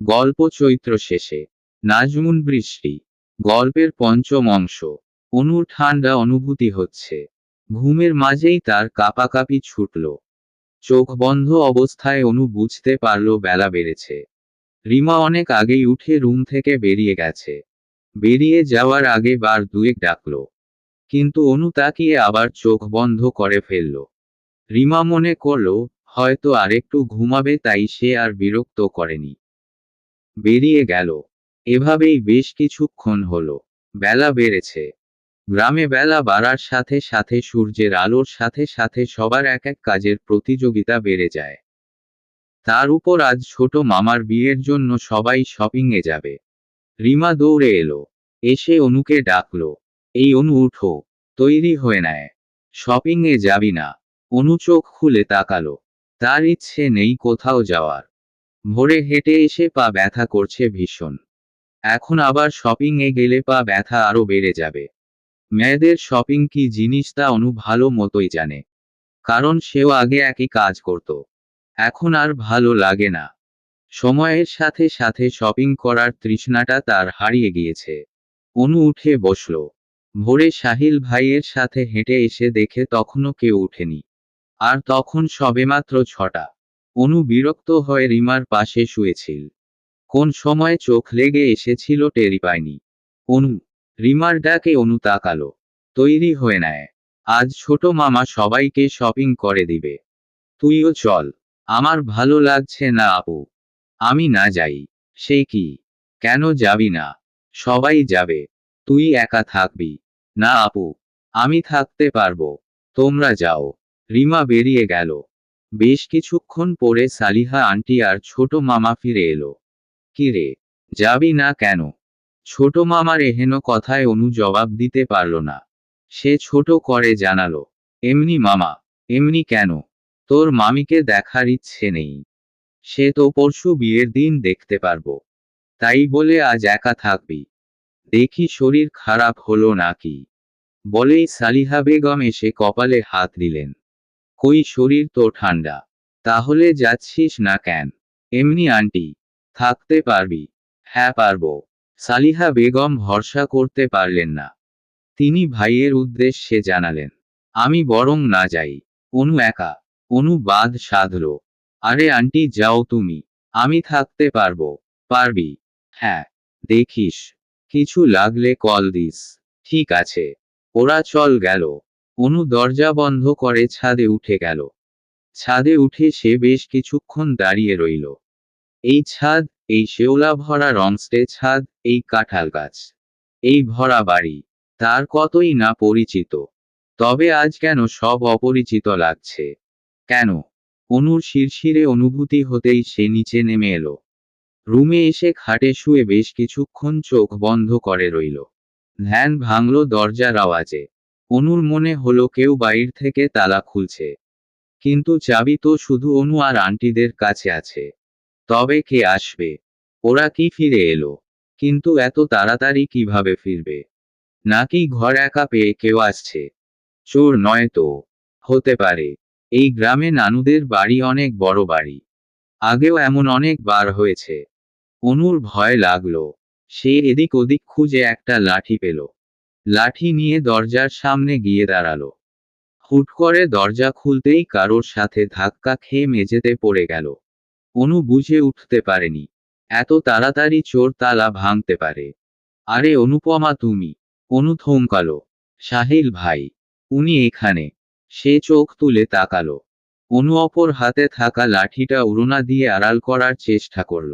গল্প চৈত্র শেষে। নাজমুন বৃষ্টি। গল্পের পঞ্চম অংশ। অনুর ঠান্ডা অনুভূতি হচ্ছে। ঘুমের মাঝেই তার কাপাকাপি ছুটল। চোখ বন্ধ অবস্থায় অনু বুঝতে পারল বেলা বেড়েছে। রিমা অনেক আগেই উঠে রুম থেকে বেরিয়ে গেছে। বেরিয়ে যাওয়ার আগে বার দুয়েক ডাকল। কিন্তু অনু তাকিয়ে আবার চোখ বন্ধ করে ফেলল। রিমা মনে করল, হয়তো আরেকটু ঘুমাবে তাই সে আর বিরক্ত করেনি। বেরিয়ে গেল। এভাবেই বেশ কিছুক্ষণ হলো। বেলা বেড়েছে। গ্রামে বেলা বাড়ার সাথে সাথে সূর্যের আলোর সাথে সাথে সবার এক এক কাজের প্রতিযোগিতা বেড়ে যায়। তার উপর আজ ছোট মামার বিয়ের জন্য সবাই শপিংয়ে যাবে। রিমা দৌড়ে এলো। এসে অনুকে ডাকলো। এই অনু, উঠো। তৈরি হয়ে নেয়। শপিংয়ে যাবি না। অনু চোখ খুলে তাকালো। তার ইচ্ছে নেই কোথাও যাওয়ার। ভোরে হেঁটে এসে পা ব্যথা করছে ভীষণ। এখন আবার শপিং এ গেলে পা ব্যথা আরও বেড়ে যাবে। মেয়েদের শপিং কি জিনিস তা অনু ভালো মতোই জানে। কারণ সেও আগে একই কাজ করত। এখন আর ভালো লাগে না। সময়ের সাথে সাথে শপিং করার তৃষ্ণাটা তার হারিয়ে গিয়েছে। অনু উঠে বসল। ভোরে সাহিল ভাইয়ের সাথে হেঁটে এসে দেখে তখনও কেউ উঠেনি। আর তখন সবেমাত্র ছটা। অনু বিরক্ত হয়ে রিমার পাশে শুয়েছিল। কোন সময় চোখ লেগে এসেছিল টেরি পায়নি অনু, রিমার ডাকে অনু তাকালো। তৈরি হয়ে নেয়। আজ ছোট মামা সবাইকে শপিং করে দিবে। তুইও চল। আমার ভালো লাগছে না আপু। আমি না যাই। সে কি? কেন যাবি না? সবাই যাবে। তুই একা থাকবি। না আপু, আমি থাকতে পারব। তোমরা যাও। রিমা বেরিয়ে গেল। বেশ কিছুক্ষণ পরে সালিহা আন্টি আর ছোট মামা ফিরে এলো। কিরে যাবি না কেন? ছোট মামার এহেন কথায় অনু জবাব দিতে পারল না। সে ছোট করে জানালো, এমনি মামা, এমনি কেন? তোর মামিকে দেখার ইচ্ছে নেই। সে তো পরশু বিয়ের দিন দেখতে পারব। তাই বলে আজ একা থাকবি। দেখি শরীর খারাপ হলো নাকি? বলেই সালিহা বেগম এসে কপালে হাত দিলেন। কই শরীর তো ঠান্ডা, তাহলে যাচ্ছিস না কেন? এমনি আন্টি, থাকতে পারবি। হ্যাঁ পারব। সালিহা বেগম ভরসা করতে পারলেন না। তিনি ভাইয়ের উদ্দেশ্যে জানালেন, আমি বরং না যাই। অনু একা, অনু বাদ সাধল। আরে আন্টি, যাও তুমি। আমি থাকতে পারব। পারবি। হ্যাঁ দেখিস। কিছু লাগলে কল দিস। ঠিক আছে। ওরা চল গেল। অনু দরজা বন্ধ করে ছাদে উঠে গেল। ছাদে উঠে সে বেশ কিছুক্ষণ দাঁড়িয়ে রইল। এই ছাদ, এই শেওলা ভরা রংস্টে ছাদ, এই কাঁঠাল গাছ। এই ভরা বাড়ি, তার কতই না পরিচিত। তবে আজ কেন সব অপরিচিত লাগছে। কেন? অনুর শিরশিরে অনুভূতি হতেই সে নিচে নেমে এলো। রুমে এসে খাটে শুয়ে বেশ কিছুক্ষণ চোখ বন্ধ করে রইল। ধ্যান ভাঙল দরজার আওয়াজে। অনুর মনে হলো কেউ বাইর থেকে তালা খুলছে। কিন্তু চাবি তো শুধু অনু আর আন্টিদের কাছে আছে। তবে কে আসবে? ওরা কি ফিরে এলো? কিন্তু এত তাড়াতাড়ি কীভাবে ফিরবে? নাকি ঘর একা পেয়ে কেউ আসছে? চোর নয় তো? হতে পারে। এই গ্রামে নানুদের বাড়ি অনেক বড় বাড়ি। আগেও এমন অনেক বার হয়েছে। অনুর ভয় লাগল। সে এদিক ওদিক খুঁজে একটা লাঠি পেল। লাঠি নিয়ে দরজার সামনে গিয়ে দাঁড়াল। হুট করে দরজা খুলতেই কারোর সাথে ধাক্কা খেয়ে মেঝেতে পড়ে গেল। অনু বুঝে উঠতে পারেনি। এত তাড়াতাড়ি চোর তালা ভাঙতে পারে। আরে অনুপমা, তুমি। অনু থমকালো। সাহিল ভাই, উনি এখানে। সে চোখ তুলে তাকালো। অনু অপর হাতে থাকা লাঠিটা উড়োনা দিয়ে আড়াল করার চেষ্টা করল।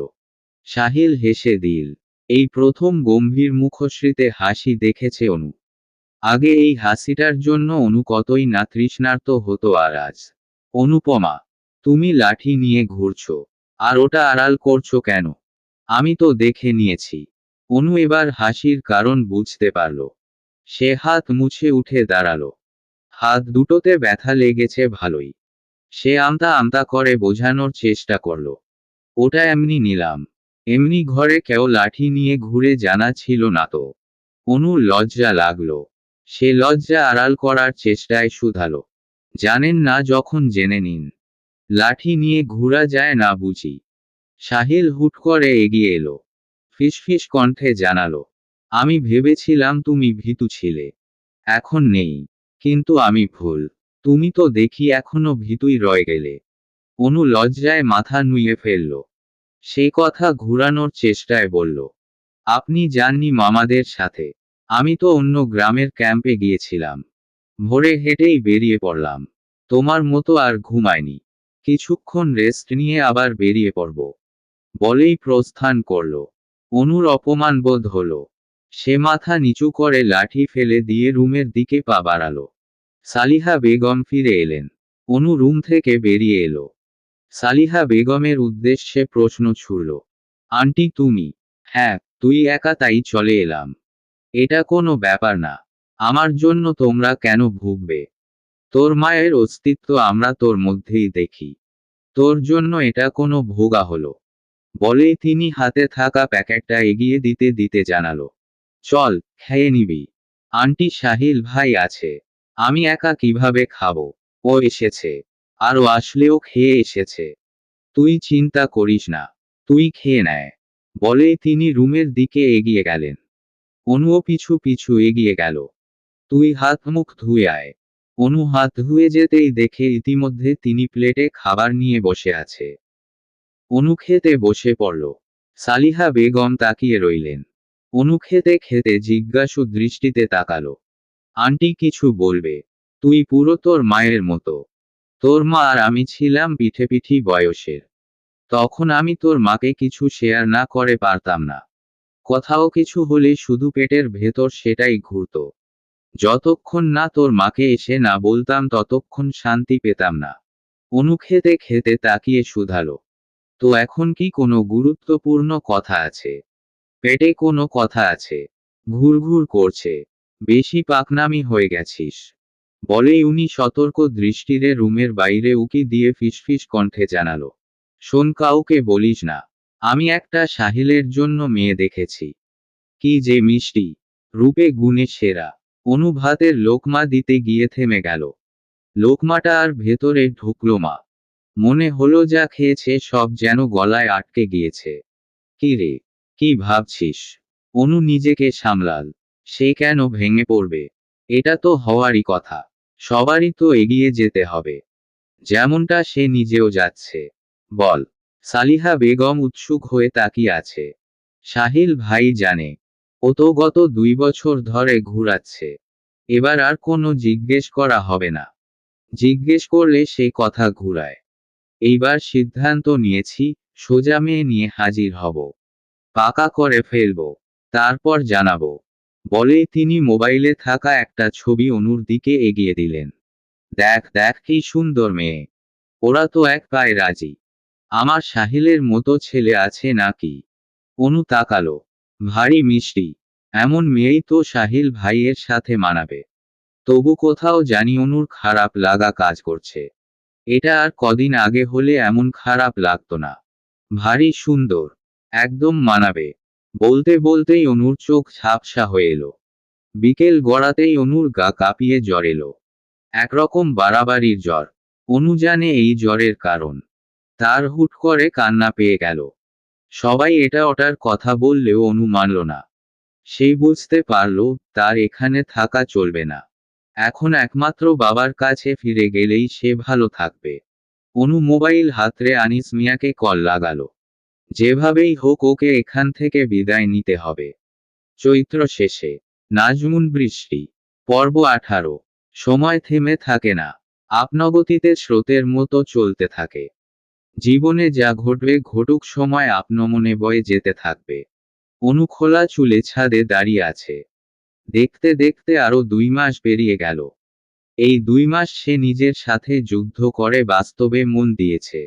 সাহিল হেসে দিল এই প্রথম গম্ভীর মুখশ্রীতে হাসি দেখেছে অনু। আগে এই হাসিটার জন্য অনু কতই না তৃষ্ণার্ত হতো আর আজ। অনুপমা তুমি লাঠি নিয়ে ঘুরছো, আর ওটা আড়াল করছ কেন? আমি তো দেখে নিয়েছি। অনু এবার হাসির কারণ বুঝতে পারল। সে হাত মুছে উঠে দাঁড়াল। হাত দুটোতে ব্যথা লেগেছে ভালোই। সে আমতা আমতা করে বোঝানোর চেষ্টা করল। ওটা এমনি নিলাম। এমনি ঘরে কেউ লাঠি নিয়ে ঘুরে জানা ছিল না তো। অনুর লজ্জা লাগল। সে লজ্জা আড়াল করার চেষ্টায় শুধালো। জানেন না যখন জেনে নিন। লাঠি নিয়ে ঘুরা যায় না বুঝি। সাহিল হুট করে এগিয়ে এলো। ফিসফিস কণ্ঠে জানালো, আমি ভেবেছিলাম তুমি ভীতু ছিলে। এখন নেই। কিন্তু আমি ভুল। তুমি তো দেখি এখনও ভীতুই রয়ে গেলে। অনু লজ্জায় মাথা নুয়ে ফেলল। সে কথা ঘুরানোর চেষ্টায় বলল, আপনি যাননি মামাদের সাথে। আমি তো অন্য গ্রামের ক্যাম্পে গিয়েছিলাম। ভোরে হেঁটেই বেরিয়ে পড়লাম। তোমার মতো আর ঘুমায়নি। কিছুক্ষণ রেস্ট নিয়ে আবার বেরিয়ে পড়ব। বলেই প্রস্থান করল। অনুর অপমান বোধ হলো। সে মাথা নিচু করে লাঠি ফেলে দিয়ে রুমের দিকে পা বাড়াল। সালিহা বেগম ফিরে এলেন। অনু রুম থেকে বেরিয়ে এলো। সালিহা বেগমের উদ্দেশ্যে প্রশ্ন ছুড়ল, আন্টি, তুমি? হ্যাঁ তুই একা তাই চলে এলাম। এটা কোনো ব্যাপার না। আমার জন্য তোমরা কেন ভুগবে? তোর মায়ের অস্তিত্ব আমরা তোর মধ্যেই দেখি। তোর জন্য এটা কোনো ভোগা হলো। বলেই তিনি হাতে থাকা প্যাকেটটা এগিয়ে দিতে দিতে জানালো, চল, খেয়ে নিবি। আন্টি সাহিল ভাই আছে। আমি একা কীভাবে খাব? ও এসেছে। আরও আসলেও খেয়ে এসেছে। তুই চিন্তা করিস না, তুই খেয়ে নেয়। বলেই তিনি রুমের দিকে এগিয়ে গেলেন। অনুও পিছু পিছু এগিয়ে গেল। তুই হাত মুখ ধুয়ে আয়। অনু হাত ধুয়ে যেতেই দেখে ইতিমধ্যে তিনি প্লেটে খাবার নিয়ে বসে আছে। অনু খেতে বসে পড়ল। সালিহা বেগম তাকিয়ে রইলেন। অনু খেতে খেতে জিজ্ঞাসু দৃষ্টিতে তাকালো। আন্টি কিছু বলবে। তুই পুরো তোর মায়ের মতো। তোর মা আর আমি ছিলাম পিঠে পিঠি বয়সের। তখন আমি তোর মাকে কিছু শেয়ার না করে পারতাম না। কথাও কিছু হলে শুধু পেটের ভেতর সেটাই ঘুরত। যতক্ষণ না তোর মাকে এসে না বলতাম ততক্ষণ শান্তি পেতাম না। অনু খেতে খেতে তাকিয়ে শুধালো। তো এখন কি কোনো গুরুত্বপূর্ণ কথা আছে? পেটে কোনো কথা আছে? ঘুরঘুর করছে। বেশি পাকনামি হয়ে গেছিস। বলেই উনি সতর্ক দৃষ্টিরে রুমের বাইরে উকি দিয়ে ফিসফিস কণ্ঠে জানালো, শোন কাউকে বলিস না, আমি একটা সাহিলের জন্য মেয়ে দেখেছি। কি যে মিষ্টি, রূপে গুণে সেরা, অনুভাতের লোকমা দিতে গিয়ে থেমে গেল। লোকমাটা আর ভেতরে ঢুকলো মা। মনে হলো যা খেয়েছে সব যেন গলায় আটকে গিয়েছে। কি রে, কি ভাবছিস? অনু নিজেকে সামলাল, সে কেন ভেঙে পড়বে? এটা তো হওয়ারই কথা। সবারই তো এগিয়ে যেতে হবে। যেমনটা সে নিজেও যাচ্ছে। বল, সালিহা বেগম উৎসুক হয়ে তাকিয়ে আছে। সাহিল ভাই জানে, ও তো গত দুই বছর ধরে ঘুরাচ্ছে। এবার আর কোনো জিজ্ঞেস করা হবে না। জিজ্ঞেস করলে সে কথা ঘুরায়। এইবার সিদ্ধান্ত নিয়েছি, সোজা মেয়ে নিয়ে হাজির হব। পাকা করে ফেলব, তারপর জানাব। বলেই তিনি মোবাইলে থাকা একটা ছবি অনুর দিকে এগিয়ে দিলেন। দেখ দেখ, কি সুন্দর মেয়ে। ওরা তো এক পায়ে রাজি। আমার সাহিলের মতো ছেলে আছে নাকি? অনু তাকালো। ভারী মিষ্টি। এমন মেয়েই তো সাহিল ভাইয়ের সাথে মানাবে। তবু কোথাও জানি অনুর খারাপ লাগা কাজ করছে। এটা আর কদিন আগে হলে এমন খারাপ লাগতো না। ভারী সুন্দর। একদম মানাবে। বলতে বলতেই অনুর চোখ ঝাপসা হয়ে এলো। বিকেল গড়াতেই অনুর গা কাঁপিয়ে জ্বর এলো। একরকম বাড়াবাড়ির জ্বর। অনু জানে এই জ্বরের কারণ। তার হুট করে কান্না পেয়ে গেল। সবাই এটা ওটার কথা বললেও অনু মানল না। সেই বুঝতে পারল, তার এখানে থাকা চলবে না। এখন একমাত্র বাবার কাছে ফিরে গেলেই সে ভালো থাকবে। অনু মোবাইল হাতরে আনিস মিয়াকে কল লাগালো। যেভাবেই হোক ওকে এখান থেকে বিদায় নিতে হবে। চৈত্র শেষে। নাজমুন বৃষ্টি। পর্ব আঠারো। সময় থেমে থাকে না। আপনগতিতে স্রোতের মতো চলতে থাকে। জীবনে যা ঘটবে ঘটুক সময় আপনমনে বয়ে যেতে থাকবে। অনুখোলা চুলে ছাদে দাঁড়িয়ে আছে। দেখতে দেখতে আরও দুই মাস পেরিয়ে গেল। এই দুই মাস সে নিজের সাথে যুদ্ধ করে বাস্তবে মন দিয়েছে।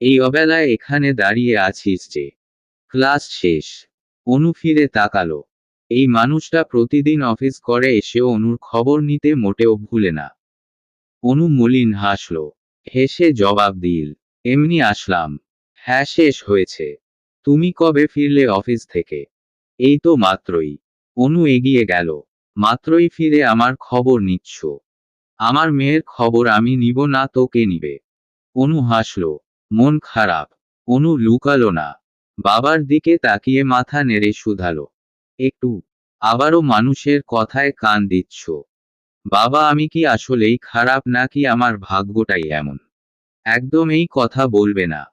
এই অবেলায় এখানে দাঁড়িয়ে আছিস যে। ক্লাস শেষ। অনু ফিরে তাকালো। এই মানুষটা প্রতিদিন অফিস করে এসেও অনুর খবর নিতে মোটেও ভুলে না। অনু মলিন হাসল। হেসে জবাব দিল, এমনি আসলাম। হ্যাঁ শেষ হয়েছে। তুমি কবে ফিরলে অফিস থেকে? এই তো মাত্রই। অনু এগিয়ে গেল। মাত্রই ফিরে আমার খবর নিচ্ছ। আমার মেয়ের খবর আমি নিব না তো কে নিবে? অনু হাসল। মন খারাপ। অনু লুকালো না। বাবার দিকে তাকিয়ে মাথা নেড়ে শুধালো। একটু, আবারও মানুষের কথায় কান দিচ্ছ। বাবা, আমি কি আসলেই খারাপ নাকি আমার ভাগ্যটাই এমন? একদম এই কথা বলবে না।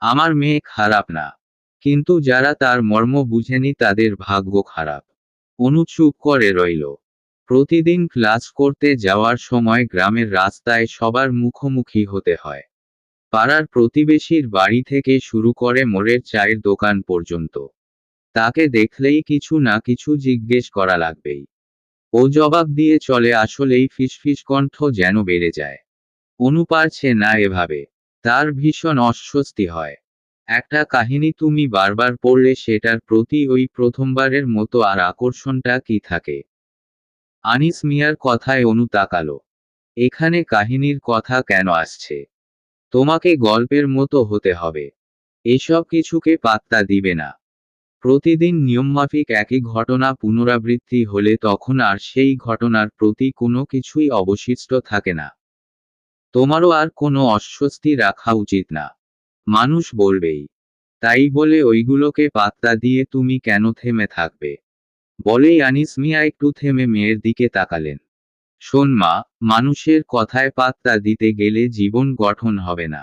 আমার মেয়ে খারাপ না। কিন্তু যারা তার মর্ম বুঝেনি তাদের ভাগ্য খারাপ। অনু চুপ করে রইল। প্রতিদিন ক্লাস করতে যাওয়ার সময় গ্রামের রাস্তায় সবার মুখোমুখি হতে হয়। পাড়ার প্রতিবেশীর বাড়ি থেকে শুরু করে মোড়ের চায়ের দোকান পর্যন্ত। তাকে দেখলেই কিছু না কিছু জিজ্ঞেস করা লাগবেই। ও জবাব দিয়ে চলে আসলেই ফিসফিস কণ্ঠ যেন বেড়ে যায়। অনু পারছে না এভাবে। তার ভীষণ অস্বস্তি হয়। একটা কাহিনী তুমি বারবার পড়লে সেটার প্রতি ওই প্রথমবারের মতো আর আকর্ষণটা কি থাকে? আনিস মিয়ার কথায় অনু তাকালো। এখানে কাহিনীর কথা কেন আসছে? তোমাকে গল্পের মতো হতে হবে। এসব কিছুকে পাত্তা দিবে না। প্রতিদিন নিয়মমাফিক একই ঘটনা পুনরাবৃত্তি হলে তখন আর সেই ঘটনার প্রতি কোনো কিছুই অবশিষ্ট থাকে না। তোমারও আর কোনো অস্বস্তি রাখা উচিত না। মানুষ বলবেই, তাই বলে ওইগুলোকে পাত্তা দিয়ে তুমি কেন থেমে থাকবে? বলেই আনিস মিয়া একটু থেমে মেয়ের দিকে তাকালেন। শোন মা, মানুষের কথায় পাত্তা দিতে গেলে জীবন গঠন হবে না।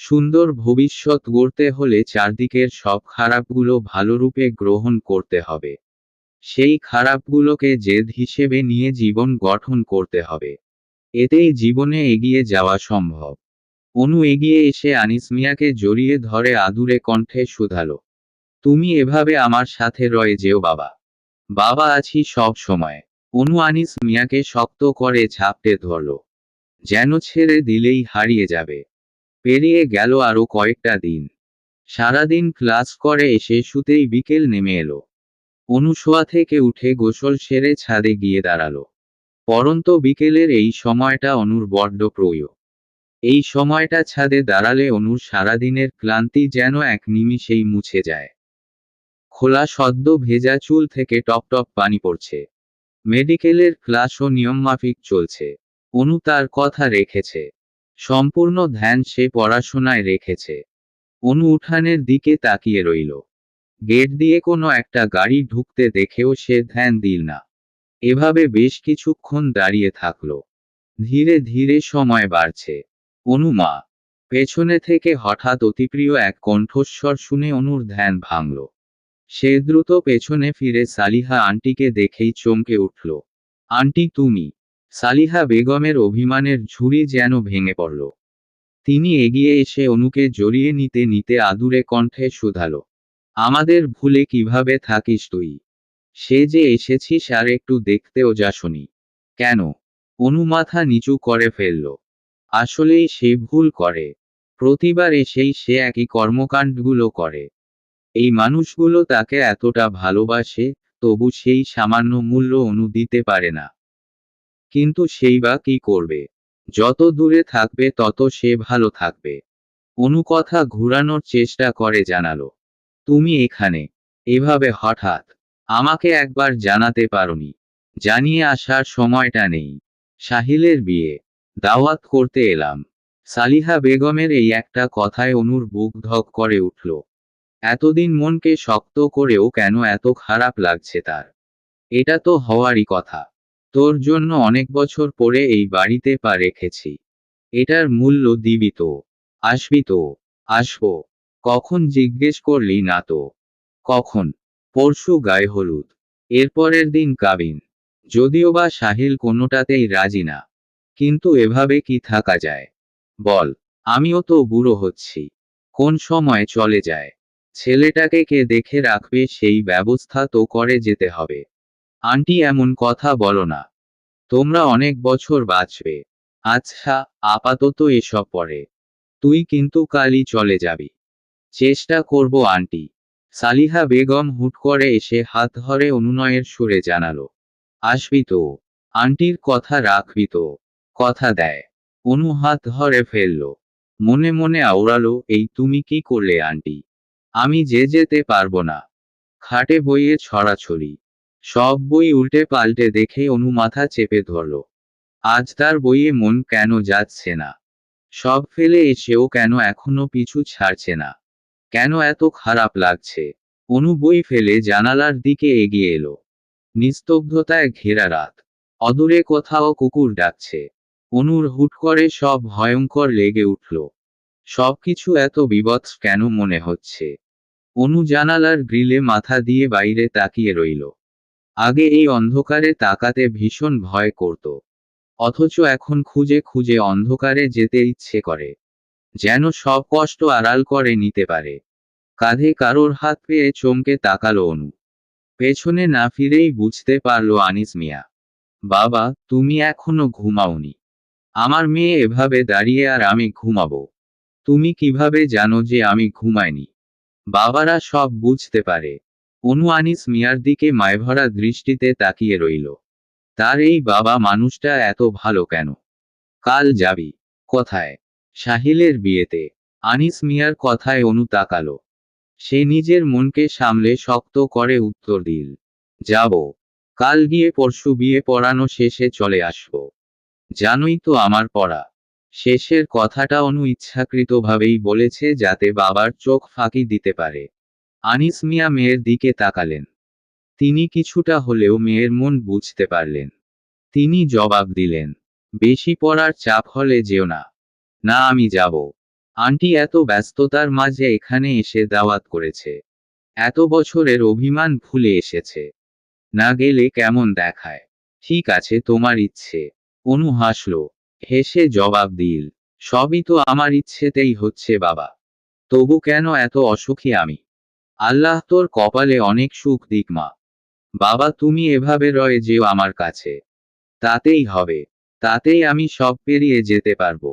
সুন্দর ভবিষ্যৎ গড়তে হলে চারদিকের সব খারাপগুলো ভালোরূপে গ্রহণ করতে হবে। সেই খারাপগুলোকে জেদ হিসেবে নিয়ে জীবন গঠন করতে হবে। এতেই জীবনে এগিয়ে যাওয়া সম্ভব। অনু এগিয়ে এসে আনিস মিয়াকে জড়িয়ে ধরে আদুরে কণ্ঠে শুধালো, তুমি এভাবে আমার সাথে রয়ে যেও বাবা। বাবা আছি সব সময়। অনু আনিস মিয়াকে শক্ত করে ঝাপটে ধরল। যেন ছেড়ে দিলেই হারিয়ে যাবে। পেরিয়ে গেল আরও কয়েকটা দিন। সারাদিন ক্লাস করে এসে শুতেই বিকেল নেমে এলো। অনুশোয়া থেকে উঠে গোসল সেরে ছাদে গিয়ে দাঁড়াল। পরন্ত বিকেলের এই সময়টা অনুর বড্ড প্রয়। এই সময়টা ছাদে দাঁড়ালে অনুর সারাদিনের ক্লান্তি যেন এক নিমিষেই মুছে যায়। খোলা সদ্য ভেজা চুল থেকে টপ টপ পানি পড়ছে। মেডিকেলের ক্লাসও নিয়মমাফিক চলছে। অনু তার কথা রেখেছে। সম্পূর্ণ ধ্যান সে পড়াশোনায় রেখেছে। অনু উঠানের দিকে তাকিয়ে রইল। গেট দিয়ে কোনো একটা গাড়ি ঢুকতে দেখেও সে ধ্যান দিল না। এভাবে বেশ কিছুক্ষণ দাঁড়িয়ে থাকল। ধীরে ধীরে সময় বাড়ছে। অনুমা পেছনে থেকে হঠাৎ অতিপ্রিয় এক কণ্ঠস্বর শুনে অনুর ধ্যান ভাঙল। সে দ্রুত পেছনে ফিরে সালিহা আন্টিকে দেখেই চমকে উঠল। আন্টি, তুমি? সালিহা বেগমের অভিমানের ঝুড়ি যেন ভেঙে পড়ল। তিনি এগিয়ে এসে অনুকে জড়িয়ে নিতে নিতে আদুরে কণ্ঠে শুধালো, আমাদের ভুলে কীভাবে থাকিস তুই? সে যে এসেছিস আর একটু দেখতেও যাসনি। কেন? অনু মাথা নিচু করে ফেলল, আসলেই সে ভুল করে। প্রতিবার এসেই সে একই কর্মকাণ্ডগুলো করে। এই মানুষগুলো তাকে এতটা ভালোবাসে, তবু সেই সামান্য মূল্য অনু দিতে পারে না। কিন্তু সেই বা কি করবে? যত দূরে থাকবে, তত সে ভালো থাকবে। অনু কথা ঘুরানোর চেষ্টা করে জানালো। তুমি এখানে। এভাবে হঠাৎ আমাকে একবার জানাতে পারোনি। জানিয়ে আসার সময়টা নেই। সাহিলের বিয়ে। দাওয়াত করতে এলাম। সালিহা বেগমের এই একটা কথায় অনুর বুক ধক করে উঠল। এতদিন মনকে শক্ত করেও কেন এত খারাপ লাগছে তার? এটা তো হওয়ারই কথা। তোর জন্য অনেক বছর পরে এই বাড়িতে পা রেখেছি। এটার মূল্য দিবি তো। আসবি তো। আসব। কখন জিজ্ঞেস করলি না তো? কখন? পরশু গায়ে হলুদ। এরপরের দিন কাবিন। যদিও বা সাহিল কোনোটাতেই রাজি না। কিন্তু এভাবে কি থাকা যায়? বল, আমিও তো বুড়ো হচ্ছি। কোন সময় চলে যায়? ছেলেটাকে কে দেখে রাখবে সেই ব্যবস্থা তো করে যেতে হবে। আন্টি এমন কথা বলো না। তোমরা অনেক বছর বাঁচবে। আচ্ছা আপাতত এসব পরে। তুই কিন্তু কালই চলে যাবি। চেষ্টা করব আন্টি। সালিহা বেগম হুট করে এসে হাত ধরে অনুনয়ের সুরে জানালো। আসবি তো। আন্টির কথা রাখবি তো। কথা দেয়। অনু হাত ধরে ফেলল। মনে মনে আওড়ালো, এই তুমি কি করলে আন্টি? আমি যে যেতে পারব না। খাটে বইয়ে ছড়াছড়ি। সব বই উল্টে পাল্টে দেখে অনু মাথা চেপে ধরল। আজ তার বইয়ে মন কেন যাচ্ছে না? সব ফেলে এসেও কেন এখনও পিছু ছাড়ছে না? কেন এত খারাপ লাগছে? অনু বই ফেলে জানালার দিকে এগিয়ে এলো। নিস্তব্ধতায় ঘেরা রাত। অদূরে কোথাও কুকুর ডাকছে। অনুর হুট করে সব ভয়ঙ্কর লেগে উঠল। সবকিছু এত বিবৎস কেন মনে হচ্ছে? অনু জানালার গ্রিলে মাথা দিয়ে বাইরে তাকিয়ে রইল। আগে এই অন্ধকারে তাকাতে ভীষণ ভয় করত। অথচ এখন খুঁজে খুঁজে অন্ধকারে যেতে ইচ্ছে করে। যেন সব কষ্ট আড়াল করে নিতে পারে। কাঁধে কারোর হাত পেয়ে চমকে তাকালো অনু। পেছনে না ফিরেই বুঝতে পারল আনিস মিয়া। বাবা, তুমি এখনও ঘুমাওনি। আমার মেয়ে এভাবে দাঁড়িয়ে আর আমি ঘুমাবো। তুমি কীভাবে জানো যে আমি ঘুমাইনি? বাবারা সব বুঝতে পারে। অনু আনিস মিয়ার দিকে মায়ভরা দৃষ্টিতে তাকিয়ে রইল। তার এই বাবা মানুষটা এত ভালো কেন? কাল যাবি। কথায়? সাহিলের বিয়েতে। আনিস মিয়ার কথায় অনু তাকালো। সে নিজের মনকে সামলে শক্ত করে উত্তর দিল, যাব। কাল গিয়ে পরশু বিয়ে পড়ানো শেষে চলে আসব। জানোই তো আমার পড়া। শেষের কথাটা অনু ইচ্ছাকৃতভাবেই বলেছে যাতে বাবার চোখ ফাঁকি দিতে পারে। আনিস মিয়া মেয়ের দিকে তাকালেন। তিনি কিছুটা হলেও মেয়ের মন বুঝতে পারলেন। তিনি জবাব দিলেন, বেশি পড়ার চাপ হলে যেও না। না, আমি যাব। আন্টি এত ব্যস্ততার মাঝে এখানে এসে দাওয়াত করেছে। এত বছরের অভিমান ভুলে এসেছে। না গেলে কেমন দেখায়। ঠিক আছে, তোমার ইচ্ছে। অনু হাসল। হেসে জবাব দিল, সবই তো আমার ইচ্ছেতেই হচ্ছে বাবা। তবু কেন এত অসুখী আমি? আল্লাহ তোর কপালে অনেক সুখ দিক মা। বাবা, তুমি এভাবে রয়ে যেও আমার কাছে। তাতেই হবে, তাতেই আমি সব পেরিয়ে যেতে পারব।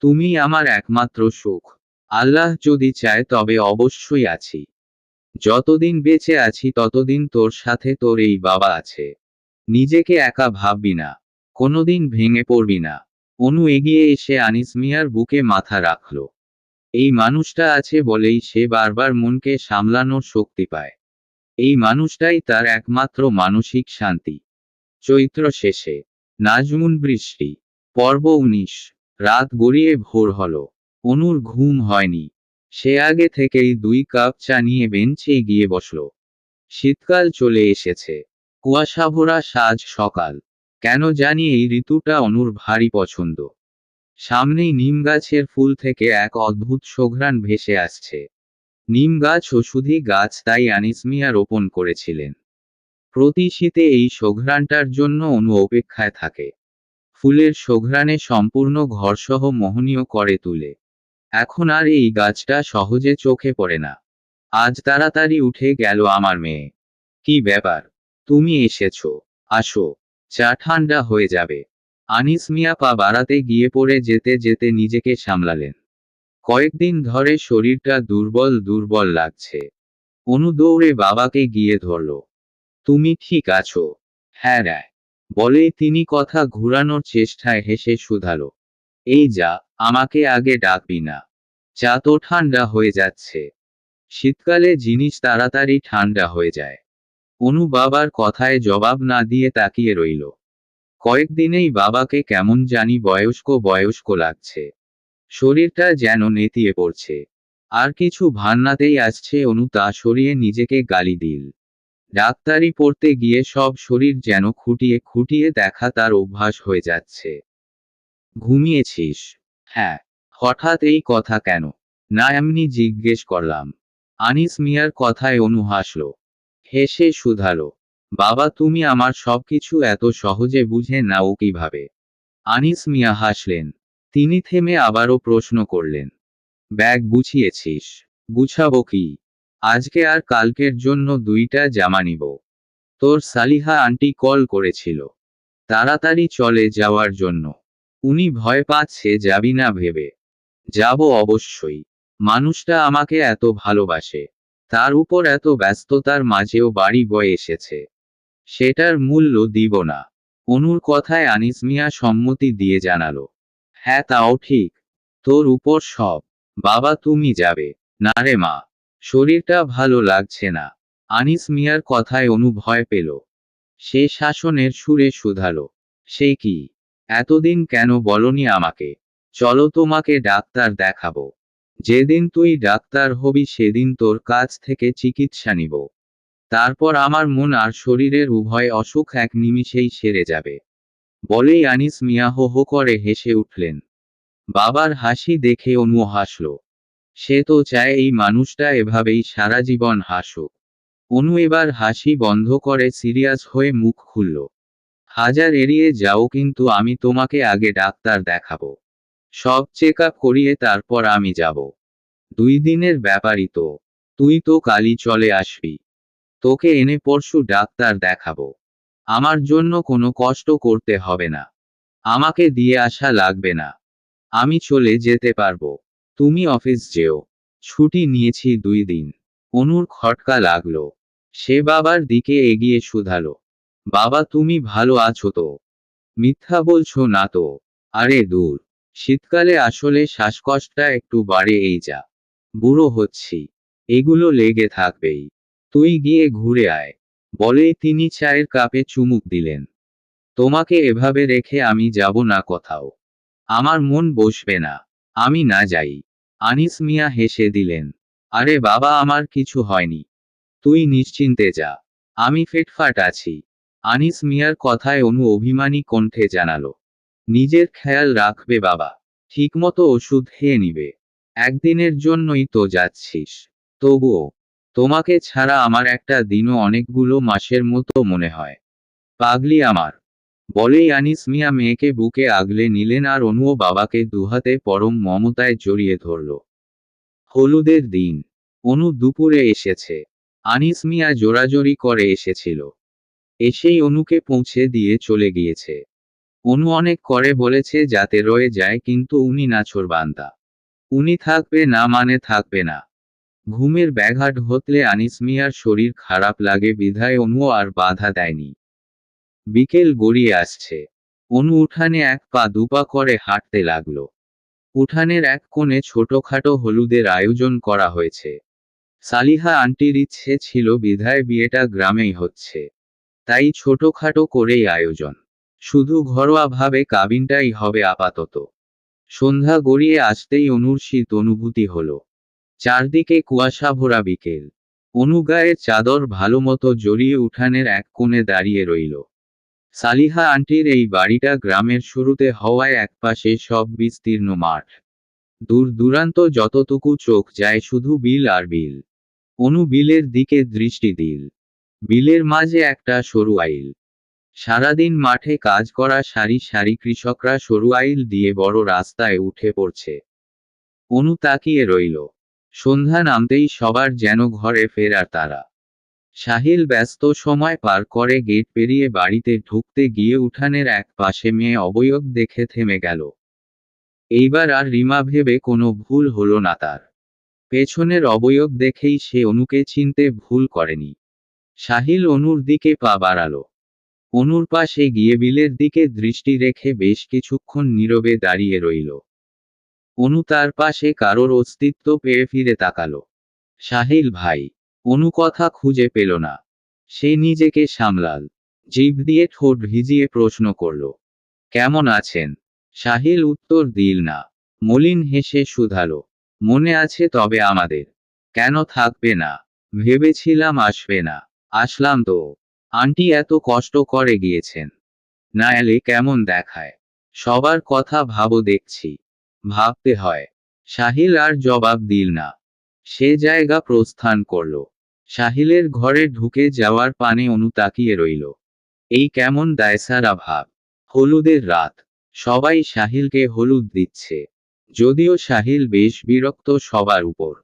তুমি আমার একমাত্র সুখ। আল্লাহ যদি চায় তবে অবশ্যই আছি। যতদিন বেঁচে আছি ততদিন তোর সাথে তোর এই বাবা আছে। নিজেকে একা ভাববি না, কোনোদিন ভেঙে পড়বি না। অনু এগিয়ে এসে আনিস মিয়ার বুকে মাথা রাখল। এই মানুষটা আছে বলেই সে বারবার মনকে সামলানোর শক্তি পায়। এই মানুষটাই তার একমাত্র মানসিক শান্তি। চৈত্র শেষে, নাজমুন বৃষ্টি, পর্ব উনিশ, রাত গড়িয়ে ভোর হল। অনুর ঘুম হয়নি। সে আগে থেকেই দুই কাপ চা নিয়ে বেঞ্চে গিয়ে বসল। শীতকাল চলে এসেছে। কুয়াশাভরা সাজ সকাল। কেন জানি এই ঋতুটা অনুর ভারী পছন্দ। সামনেই নিম গাছের ফুল থেকে এক অদ্ভুত সোঘ্রাণ ভেসে আসছে। নিম গাছ ওষুধি গাছ তাই আনিস মিয়া রোপণ করেছিলেন। প্রতি শীতে এই সোঘ্রাণটার জন্য অনু অপেক্ষায় থাকে। ফুলের সোঘ্রাণে সম্পূর্ণ ঘরসহ মোহনীয় করে তুলে। এখন আর এই গাছটা সহজে চোখে পড়ে না। আজ তাড়াতাড়ি উঠে গেল আমার মেয়ে। কি ব্যাপার? তুমি এসেছ। আসো। চা ঠান্ডা হয়ে যাবে। আনিস মিয়া পা বাড়াতে গিয়ে পড়ে যেতে যেতে নিজেকে সামলালেন। কয়েকদিন ধরে শরীরটা দুর্বল দুর্বল লাগছে। অনু দৌড়ে বাবাকে গিয়ে ধরল। তুমি ঠিক আছো? হ্যাঁ রায়। বলে তিনি কথা ঘুরানোর চেষ্টায় হেসে শুধালো। এই যা, আমাকে আগে ডাকবি না। চা তো ঠান্ডা হয়ে যাচ্ছে। শীতকালে জিনিস তাড়াতাড়ি ঠান্ডা হয়ে যায়। অনু বাবার কথায় জবাব না দিয়ে তাকিয়ে রইল। কয়েকদিনেই বাবাকে কেমন জানি বয়স্ক বয়স্ক লাগছে। শরীরটা যেন নেতিয়ে পড়ছে। আর কিছু ভান্নাতেই আসছে অনু তা সরিয়ে নিজেকে গালি দিল। ডাক্তারি পড়তে গিয়ে সব শরীর যেন খুঁটিয়ে খুঁটিয়ে দেখা তার অভ্যাস হয়ে যাচ্ছে। ঘুমিয়েছিস? হ্যাঁ। হঠাৎ এই কথা কেন? না এমনি জিজ্ঞেস করলাম। আনিস মিয়ার কথায় অনু হাসল। হেসে শুধালো। বাবা, তুমি আমার সবকিছু এত সহজে বুঝে নাও কীভাবে? আনিস মিয়া হাসলেন। তিনি থেমে আবারও প্রশ্ন করলেন। ব্যাগ গুছিয়েছিস। গুছাবো কি? আজকে আর কালকের জন্য দুইটা জামা নিব। তোর সালিহা আন্টি কল করেছিল। তাড়াতাড়ি চলে যাওয়ার জন্য। উনি ভয় পাচ্ছে, যাবি না ভেবে। যাব অবশ্যই। মানুষটা আমাকে এত ভালোবাসে। তার উপর এত ব্যস্ততার মাঝেও বাড়ি বয়ে এসেছে। সেটার মূল্য দিব না। অনুর কথায় আনিস মিয়া সম্মতি দিয়ে জানালো। হ্যাঁ তাও ঠিক। তোর উপর সব। বাবা, তুমি যাবে। না রে মা। শরীরটা ভালো লাগছে না। আনিস মিয়ার কথায় অনু ভয় পেল। সে শাসনের সুরে শুধালো। সে কি? এতদিন কেন বলনি আমাকে? চলো তোমাকে ডাক্তার দেখাবো। যেদিন তুই ডাক্তার হবি সেদিন তোর কাছ থেকে চিকিৎসা নিব। তারপর আমার মন আর শরীরের উভয় অসুখ এক নিমিষেই সেরে যাবে। বলেই আনিস মিয়া হো হো করে হেসে উঠলেন। বাবার হাসি দেখে অনু হাসল। সে তো চায় এই মানুষটা এভাবেই সারা জীবন হাসুক। অনু এবার হাসি বন্ধ করে সিরিয়াস হয়ে মুখ খুলল। হাজার এড়িয়ে যাও কিন্তু আমি তোমাকে আগে ডাক্তার দেখাবো। সব চেক আপ করিয়ে তারপর আমি যাব। দুই দিনের ব্যাপারই তো। তুই তো কালই চলে আসবি। তোকে এনে পরশু ডাক্তার দেখাবো। আমার জন্য কোনো কষ্ট করতে হবে না। আমাকে দিয়ে আসা লাগবে না। আমি চলে যেতে পারব। তুমি অফিস যেও। ছুটি নিয়েছি দুই দিন। অনুর খটকা লাগল। সে বাবার দিকে এগিয়ে শুধালো। বাবা, তুমি ভালো আছো তো? মিথ্যা বলছো না তো? আরে দূর। শীতকালে আসলে শ্বাসকষ্টটা একটু বাড়ে এই যা। বুড়ো হচ্ছি। এগুলো লেগে থাকবেই। তুই গিয়ে ঘুরে আয়। বলেই তিনি চায়ের কাপে চুমুক দিলেন। তোমাকে এভাবে রেখে আমি যাব না কোথাও। আমার মন বসবে না। আমি না যাই। আনিস মিয়া হেসে দিলেন। আরে বাবা, আমার কিছু হয়নি। তুই নিশ্চিন্তে যা। আমি ফেটফাট আছি। আনিস মিয়ার কথায় অনু অভিমানী কণ্ঠে জানালো। নিজের খেয়াল রাখবে বাবা। ঠিকমতো ওষুধ খেয়ে নিবে। একদিনের জন্যই তো যাচ্ছিস। তবুও, তোমাকে ছাড়া আমার একটা দিনও অনেকগুলো মাসের মতো মনে হয়। পাগলি আমার। বলেই আনিস মিয়া মেয়েকে বুকে আগলে নিলেন আর অনুও বাবাকে দুহাতে পরম মমতায় জড়িয়ে ধরল। হলুদের দিন। অনু দুপুরে এসেছে। আনিস মিয়া জোরাজোরি করে এসেছিল। এসেই অনুকে পৌঁছে দিয়ে চলে গিয়েছে। অনু অনেক করে বলেছে যাতে রয়ে যায় কিন্তু উনি নাছোড়বান্দা উনি থাকবে না মানে থাকবে না। ঘুমের ব্যাঘাট হতলে আনিস মিয়ার শরীর খারাপ লাগে বিধায় অনু আর বাধা দেয়নি। বিকেল গড়িয়ে আসছে। অনু উঠানে এক পা দুপা করে হাঁটতে লাগল। উঠানের এক কোণে ছোটখাটো হলুদের আয়োজন করা হয়েছে। সালিহা আন্টির ইচ্ছে ছিল বিধায় বিয়েটা গ্রামেই হচ্ছে। তাই ছোটখাটো করেই আয়োজন। শুধু ঘরোয়াভাবে কাবিনটাই হবে আপাতত। সন্ধ্যা গড়িয়ে আসতেই অনুর শীত অনুভূতি হল। চারদিকে কুয়াশা ভরা বিকেল। অনুগায়ের চাদর ভালোমতো জড়িয়ে উঠানের এক কোণে দাঁড়িয়ে রইল। সালিহা আন্টির এই বাড়িটা গ্রামের শুরুতে হওয়ায় একপাশে সব বিস্তীর্ণ মাঠ। দূর দূরান্ত যতটুকু চোখ যায় শুধু বিল আর বিল। অনু বিলের দিকে দৃষ্টি দিল। বিলের মাঝে একটা সরু আইল। সারাদিন মাঠে কাজ করা সারি সারি কৃষকরা সরু আইল দিয়ে বড় রাস্তায় উঠে পড়ছে। অনু তাকিয়ে রইল। সন্ধ্যা নামতেই সবার যেন ঘরে ফেরার তারা। সাহিল ব্যস্ত সময় পার করে গেট পেরিয়ে বাড়িতে ঢুকতে গিয়ে উঠানের এক পাশে মেয়ে অবয়ব দেখে থেমে গেল। এইবার আর রিমা ভেবে কোনো ভুল হলো না তার। পেছনের অবয়ব দেখেই সে অনুকে চিনতে ভুল করেনি। সাহিল অনুর দিকে পা বাড়ালো। অনুর পাশে গিয়ে বিলের দিকে দৃষ্টি রেখে বেশ কিছুক্ষণ নীরবে দাঁড়িয়ে রইল। অনু তার পাশে কারোর অস্তিত্ব পেয়ে ফিরে তাকালো। সাহিল, ভাই, অনু কথা খুঁজে পেল না। সে নিজেকে সামলাল, জিভ দিয়ে ঠোঁট ভিজিয়ে প্রশ্ন করল, কেমন আছেন? সাহিল উত্তর দিল না। মলিন হেসে শুধালো, মনে আছে তবে আমাদের। কেন থাকবে না? ভেবেছিলাম আসবে না। আসলাম তো। আন্টি এত কষ্ট করে গিয়েছেন। না এলে কেমন দেখায়। সবার কথা ভাবো দেখছি। ভাবতে হয়, সাহিল আর জবাব দিল না। সে জায়গা প্রস্থান করল। সাহিলের ঘরে ঢুকে যাওয়ার পানে অনু তাকিয়ে রইল। এই কেমন দায়সারা ভাব। হলুদের রাত। সবাই সাহিলকে হলুদ দিচ্ছে। যদিও সাহিল বেশ বিরক্ত সবার উপর।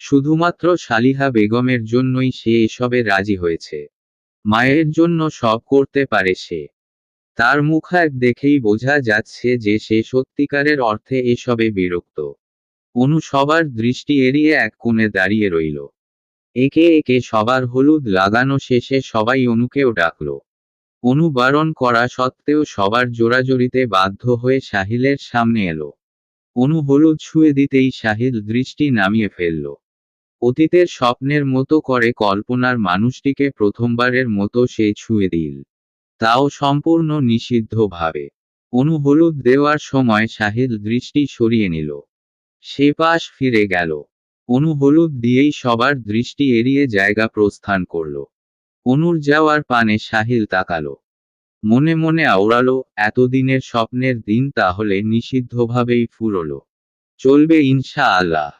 শুধুমাত্র শালিহা বেগমের জন্যই সে এসবে রাজি হয়েছে। মায়ের জন্য সব করতে পারে সে। তার মুখায় দেখেই বোঝা যাচ্ছে যে সে সত্যিকারের অর্থে এসবে বিরক্ত। অনু সবার দৃষ্টি এড়িয়ে এক কোণে দাঁড়িয়ে রইল। একে একে সবার হলুদ লাগানো শেষে সবাই অনুকেও ডাকল। অনু বারণ করা সত্ত্বেও সবার জোরাজোরিতে বাধ্য হয়ে সাহিলের সামনে এলো। অনু হলুদ ছুঁয়ে দিতেই সাহিল দৃষ্টি নামিয়ে ফেলল। অতীতের স্বপ্নের মতো করে কল্পনার মানুষটিকে প্রথমবারের মতো সে ছুঁয়ে দিল। তাও সম্পূর্ণ নিষিদ্ধভাবে। অনু হলুদ দেওয়ার সময় সাহিল দৃষ্টি সরিয়ে নিল। সে পাশ ফিরে গেল। অনু হলুদ দিয়েই সবার দৃষ্টি এড়িয়ে জায়গা প্রস্থান করল। অনুর যাওয়ার পানে সাহিল তাকালো। মনে মনে আওড়ালো, এতদিনের স্বপ্নের দিন তাহলে নিষিদ্ধভাবেই ফুরলো। চলবে ইনশা আল্লাহ